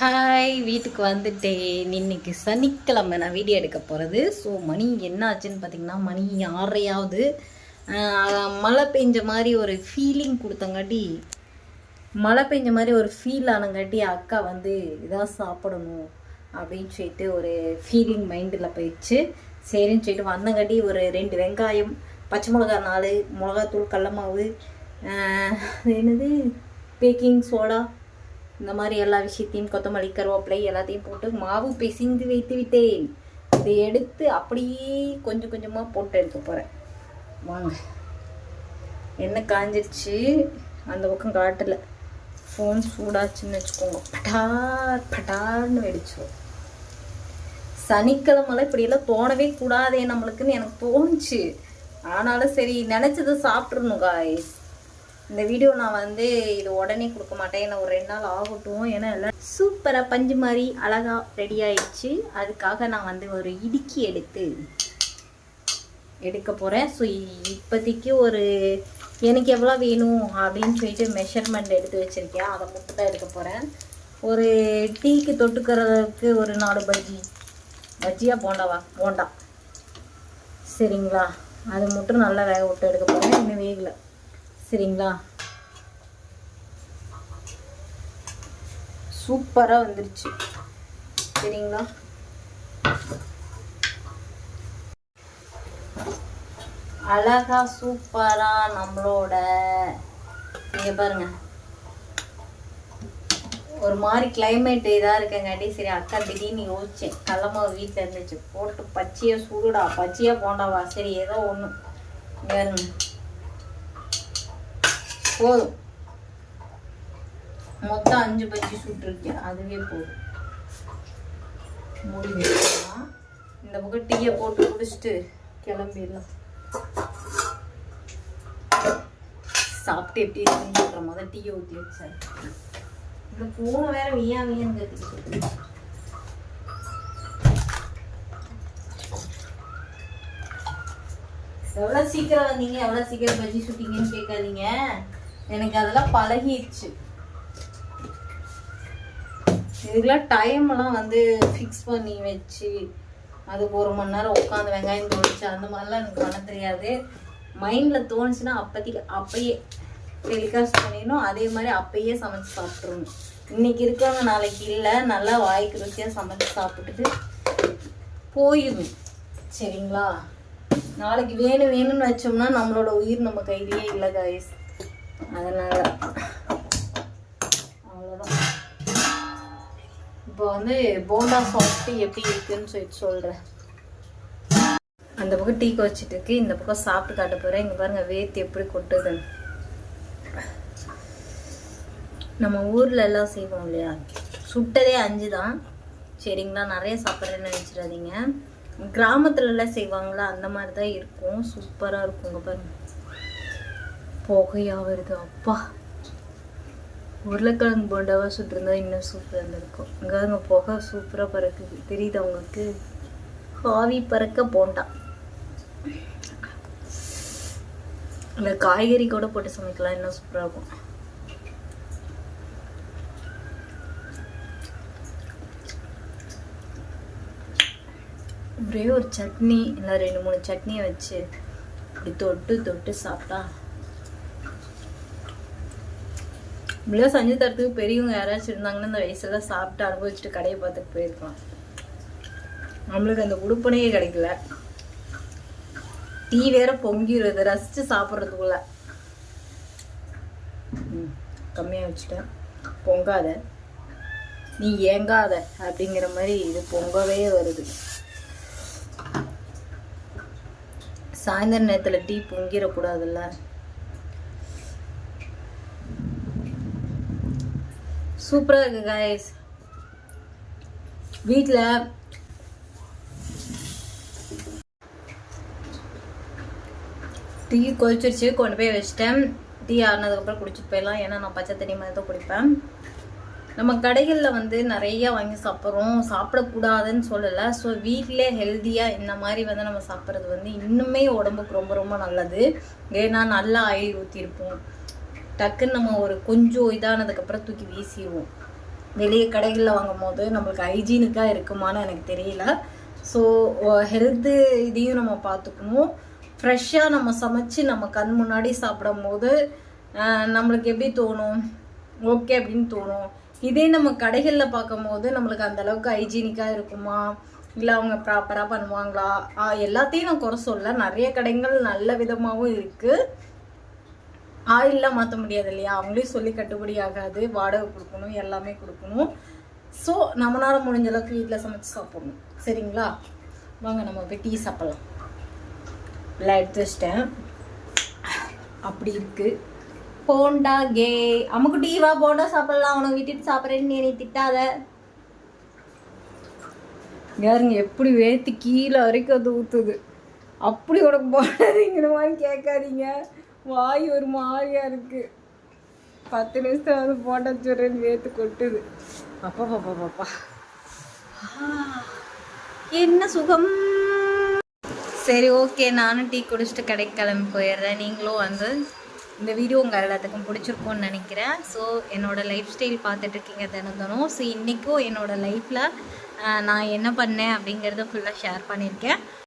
Hi வீட்டுக்கு வந்துட்டேன் இன்னைக்கு சனிக்கிழமை நான் வீடியோ எடுக்க போகிறது ஸோ மணி என்ன ஆச்சுன்னு பார்த்தீங்கன்னா மணி ஆறையாவது. மழை பெஞ்ச மாதிரி ஒரு ஃபீலிங் கொடுத்தங்காட்டி மழை பெஞ்ச மாதிரி ஒரு ஃபீல் ஆனங்காட்டி அக்கா வந்து இதாக சாப்பிடணும் அப்படின்னு சொல்லிட்டு ஒரு ஃபீலிங் மைண்டில் போயிடுச்சு. சரின்னு சொல்லிட்டு வந்தங்காட்டி ஒரு ரெண்டு வெங்காயம் பச்சை மிளகா நாலு மிளகாத்தூள் கடல மாவு என்னது? பேக்கிங் சோடா இந்த மாதிரி எல்லா விஷயத்தையும் கொத்தமல்லி கருவேப்பிலை எல்லாத்தையும் போட்டு மாவு பிசைந்து வைத்து விட்டேன். இதை எடுத்து அப்படியே கொஞ்சம் கொஞ்சமாக போட்டு எடுக்க போகிறேன் வாங்க. எண்ணெய் காஞ்சிருச்சு. அந்த பக்கம் காட்டலை. ஃபோன் சூடாச்சுன்னு வச்சுக்கோங்க. பட்டார் பட்டார்னு வெடிச்சோம் சனிக்கிழமெல்லாம் இப்படியெல்லாம் தோணவே கூடாதே நம்மளுக்குன்னு எனக்கு தோணுச்சு. ஆனாலும் சரி நினச்சதை சாப்பிட்றணும் காய்ஸ் இந்த வீடியோ நான் வந்து இது உடனே கொடுக்க மாட்டேன். ஏன்னா ஒரு ரெண்டு நாள் ஆகட்டும். ஏன்னா எல்லாம் சூப்பராக பஞ்சு மாதிரி அழகாக ரெடி ஆயிடுச்சு. அதுக்காக நான் வந்து ஒரு இடுக்கி எடுத்து எடுக்க போகிறேன் ஸோ இப்போதைக்கு ஒரு எனக்கு எவ்வளோ வேணும் அப்படின்னு சொல்லிட்டு மெஷர்மெண்ட் எடுத்து வச்சுருக்கேன். அதை மட்டும் தான் எடுக்க போகிறேன் ஒரு டீக்கு தொட்டுக்கிறதுக்கு ஒரு நாலு பஜ்ஜி. பஜ்ஜியா போண்டாவா? போண்டா. சரிங்களா? அது மட்டும் நல்லா வேக விட்டு எடுக்க போகிறேன் இன்னும் வேகலை. சரிங்களா? சூப்பராக வந்துருச்சு. சரிங்களா? அழகா சூப்பரா நம்மளோட இங்க பாருங்க. ஒரு மாதிரி கிளைமேட் இதாக இருக்கங்காட்டி சரி அக்கா திடீர்னு யோசிச்சேன். கடலமாவு வீட்டில் இருந்துச்சு. போட்டு பச்சையா சூடுடா பச்சையா போண்டாவா? சரி ஏதோ ஒன்று பாருங்க. போதும். மொத்தம் அஞ்சு பஜ்ஜி சுட்டுருக்கேன் அதுவே போதும். மூடி வச்சுக்கலாம் இந்த பக்கம் டீயை போட்டு குடிச்சிட்டு கிளம்பிடலாம். சாப்பிட்டு எப்படி இருக்குன்னு சொல்கிற முதல் டீயை ஊற்றி வச்சாரு இந்த பூனை வேற வியா வியான்னு எவ்வளோ சீக்கிரம் வந்தீங்க? எவ்வளோ சீக்கிரம் பஜ்ஜி சுட்டீங்கன்னு கேட்காதீங்க. எனக்கு அதெல்லாம் பழகிடுச்சு. இதுக்கெல்லாம் டைம்லாம் வந்து ஃபிக்ஸ் பண்ணி வச்சு அதுக்கு ஒரு மணி நேரம் உட்காந்து வெங்காயம் தோணிச்சு அந்த மாதிரிலாம் எனக்கு பண்ண தெரியாது. மைண்டில் தோணுச்சுன்னா அப்போதைக்கு அப்பயே டெலிகாஸ்ட் பண்ணிடணும். அதே மாதிரி அப்பயே சமைச்சு சாப்பிட்றணும் இன்னைக்கு இருக்கிறவங்க நாளைக்கு இல்லை நல்லா வாய்க்கு ருசியாக சமைச்சு சாப்பிட்டுட்டு போயிடும் சரிங்களா? நாளைக்கு வேணும் வேணும்னு வச்சோம்னா நம்மளோட உயிர் நம்ம கையிலேயே இல்லை காய்ஸ் அதனால் அவ்வளோதான் இப்போ வந்து போண்டா சாப்பிட்டு எப்படி இருக்குன்னு சொல்லிட்டு சொல்கிறேன் அந்த பக்கம் டீ குவச்சிட்டு இருக்கு இந்த பக்கம் சாப்பிட்டு காட்ட போகிறேன் இங்கே பாருங்கள் வேத்து எப்படி கொட்டுது. நம்ம ஊரில் எல்லாம் செய்வோம் இல்லையா? சுட்டதே அஞ்சு தான் சரிங்களா? நிறைய சாப்பிட்றேன்னு நினச்சிடாதீங்க. கிராமத்துலலாம் செய்வாங்களா? அந்த மாதிரி தான் இருக்கும். சூப்பராக இருக்கும் இங்கே பாருங்கள் புகையாக வருது அப்பா. உருளைக்கிழங்கு போண்டாவாக சுட்டிருந்தா இன்னும் சூப்பராக இருந்திருக்கும். அங்கே அங்கே புகை சூப்பராக பறக்குது. தெரியுது அவங்களுக்கு ஹாவி பறக்க போண்டா. இல்லை காய்கறி கூட போட்டு சமைக்கலாம். இன்னும் சூப்பராக இருக்கும். ஒரே ஒரு சட்னி இல்லை ரெண்டு மூணு சட்னியை வச்சு இப்படி தொட்டு தொட்டு சாப்பிட்டா இப்படிலாம் செஞ்சு தரத்துக்கு பெரியவங்க யாராச்சும் இருந்தாங்கன்னா இந்த வயசுல சாப்பிட்டு அனுபவிச்சுட்டு கடையை பார்த்துட்டு போயிருக்கலாம். நம்மளுக்கு அந்த உடுப்பனையே கிடைக்கல. டீ வேற பொங்கிடுறது ரசிச்சு சாப்பிட்றதுக்குள்ள. ம், கம்மியாக வச்சுட்டேன். பொங்காத. நீ ஏங்காத அப்படிங்கிற மாதிரி இது பொங்கவே வருது. சாயந்தர நேரத்தில் டீ பொங்கிடக்கூடாதுல்ல? சூப்பராக இருக்குது காய்ஸ் வீட்டில் டீ கொதிச்சிருச்சு கொண்டு போய் வச்சிட்டேன். டீ ஆறுனதுக்கப்புறம் குடிச்சிட்டு போயிடலாம். ஏன்னா நான் பச்சை தண்ணி மாதிரி தான் குடிப்பேன். நம்ம கடைகளில் வந்து நிறைய வாங்கி சாப்பிட்றோம். சாப்பிடக்கூடாதுன்னு சொல்லலை. ஸோ வீட்டிலே ஹெல்த்தியாக இந்த மாதிரி வந்து நம்ம சாப்பிட்றது வந்து இன்னுமே உடம்புக்கு ரொம்ப ரொம்ப நல்லது. ஏன்னா நல்லா ஆயில் ஊற்றிருப்போம் டக்குன்னு நம்ம ஒரு கொஞ்சம் இதானதுக்கப்புறம் தூக்கி வீசிடுவோம். வெளியே கடைகளில் வாங்கும் போது நம்மளுக்கு ஹைஜீனிக்காக இருக்குமான்னு எனக்கு தெரியல. ஸோ ஹெல்த்து இதையும் நம்ம பார்த்துக்கணும். ஃப்ரெஷ்ஷாக நம்ம சமைச்சு நம்ம கண் முன்னாடி சாப்பிடும் போது நம்மளுக்கு எப்படி தோணும்? ஓகே அப்படின்னு தோணும். இதே நம்ம கடைகளில் பார்க்கும்போது நம்மளுக்கு அந்த அளவுக்கு ஹைஜீனிக்காக இருக்குமா? இல்லை அவங்க ப்ராப்பராக பண்ணுவாங்களா? எல்லாத்தையும் நான் குறை சொல்ல நிறைய கடைகள் நல்ல விதமாகவும் இருக்குது ஆயிலெலாம் மாற்ற முடியாது இல்லையா அவங்களே சொல்லி கட்டுப்படி ஆகாது வாடகை கொடுக்கணும் எல்லாமே கொடுக்கணும். ஸோ நம்மளால் முடிஞ்ச அளவுக்கு வீட்டில் சமைச்சு சாப்பிடணும். சரிங்களா? வாங்க நம்ம போய் டீ சாப்பிட்லாம். எல்லாம் எடுத்து வச்சிட்டேன். அப்படி இருக்குது போண்டா கே. அம்முக்கு டீ வா போண்டா சாப்பிட்லாம். உனக்கு விட்டுட்டு சாப்பிட்றேன்னு நீ திட்டாத. யாருங்க எப்படி வேத்து கீழே வரைக்கும் அது ஊற்றுது அப்படி உனக்கு போடாதீங்கிற மாதிரி கேட்காதீங்க. வாய் ஒரு மாதிரியா இருக்கு. பத்து நிமிஷம் வந்து போட்டா சொல்றேன்னு வேத்து கொட்டுது. அப்பா பாப்பா பாப்பா என்ன சுகம்? சரி ஓகே நானும் டீ குடிச்சிட்டு கடைக்கு கிளம்பி போயிடுறேன். நீங்களும் வந்து இந்த வீடியோ உங்கள் எல்லாத்துக்கும் பிடிச்சிருக்கும்னு நினைக்கிறேன். ஸோ என்னோடய லைஃப் ஸ்டைல் பார்த்துட்ருக்கீங்க தினம் தினம் ஸோ இன்றைக்கும் என்னோடய லைஃப்பில் நான் என்ன பண்ணேன் அப்படிங்கிறத ஃபுல்லாக ஷேர் பண்ணியிருக்கேன்.